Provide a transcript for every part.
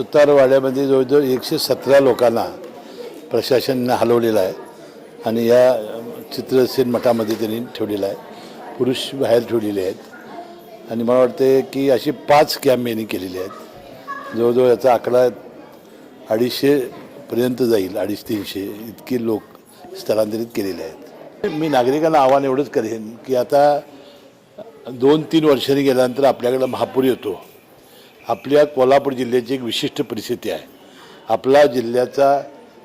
उतारवाड्यामध्ये जवळजवळ एकशे सतरा लोकांना प्रशासनानं हलवलेलं आहे आणि या चित्रसेन मठामध्ये त्यांनी ठेवलेलं आहे. पुरुष बाहेर ठेवलेले आहेत. आणि मला वाटते की अशी पाच कॅम्प यांनी केलेली आहेत. जवळजवळ याचा आकडा अडीचशेपर्यंत जाईल अडीच तीनशे इतके लोक स्थलांतरित केलेले आहेत. मी नागरिकांना आव्हान एवढंच करेन की आता दोन तीन वर्षांनी गेल्यानंतर आपल्याकडं महापूर येतो. आपल्या कोल्हापूर जिल्ह्याची एक विशिष्ट परिस्थिती आहे. आपला जिल्ह्याचा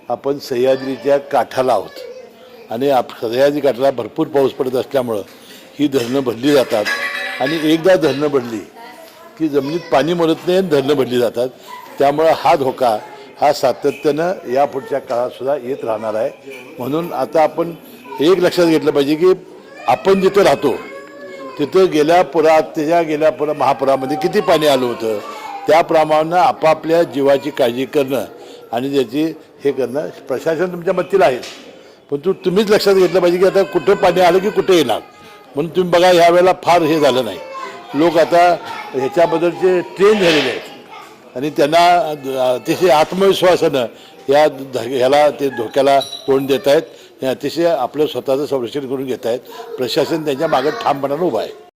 आपण सह्याद्रीच्या काठाला आहोत. आणि आप सह्याद्री काठाला भरपूर पाऊस पडत असल्यामुळं ही धरणं भरली जातात. आणि एकदा धरणं भरली की जमिनीत पाणी मरत नाही आणि धरणं भरली जातात. त्यामुळं हा धोका हा सातत्यानं या पुढच्या काळातसुद्धा येत राहणार आहे. म्हणून आता आपण एक लक्षात घेतलं पाहिजे की आपण जिथं राहतो तिथं गेल्या पुरात त्याच्या गेल्या पुरा महापुरामध्ये किती पाणी आलं होतं? त्याप्रमाणे आपापल्या जीवाची काळजी करणं आणि त्याची हे करणं प्रशासन तुमच्या मतीला आहे. पण तू तुम्हीच लक्षात घेतलं पाहिजे की आता कुठं पाणी आलं की कुठे येणार. म्हणून तुम्ही बघा ह्या वेळेला फार हे झालं नाही. लोक आता ह्याच्याबद्दलचे ट्रेन झालेले आहेत. आणि त्यांना अतिशय आत्मविश्वासानं या ध- ह्याला ते धोक्याला तोंड देत आहेत आणि अतिशय आपलं स्वतःचं संरक्षण करून घेत आहेत प्रशासन त्यांच्या मागे ठामपणानं उभं आहे.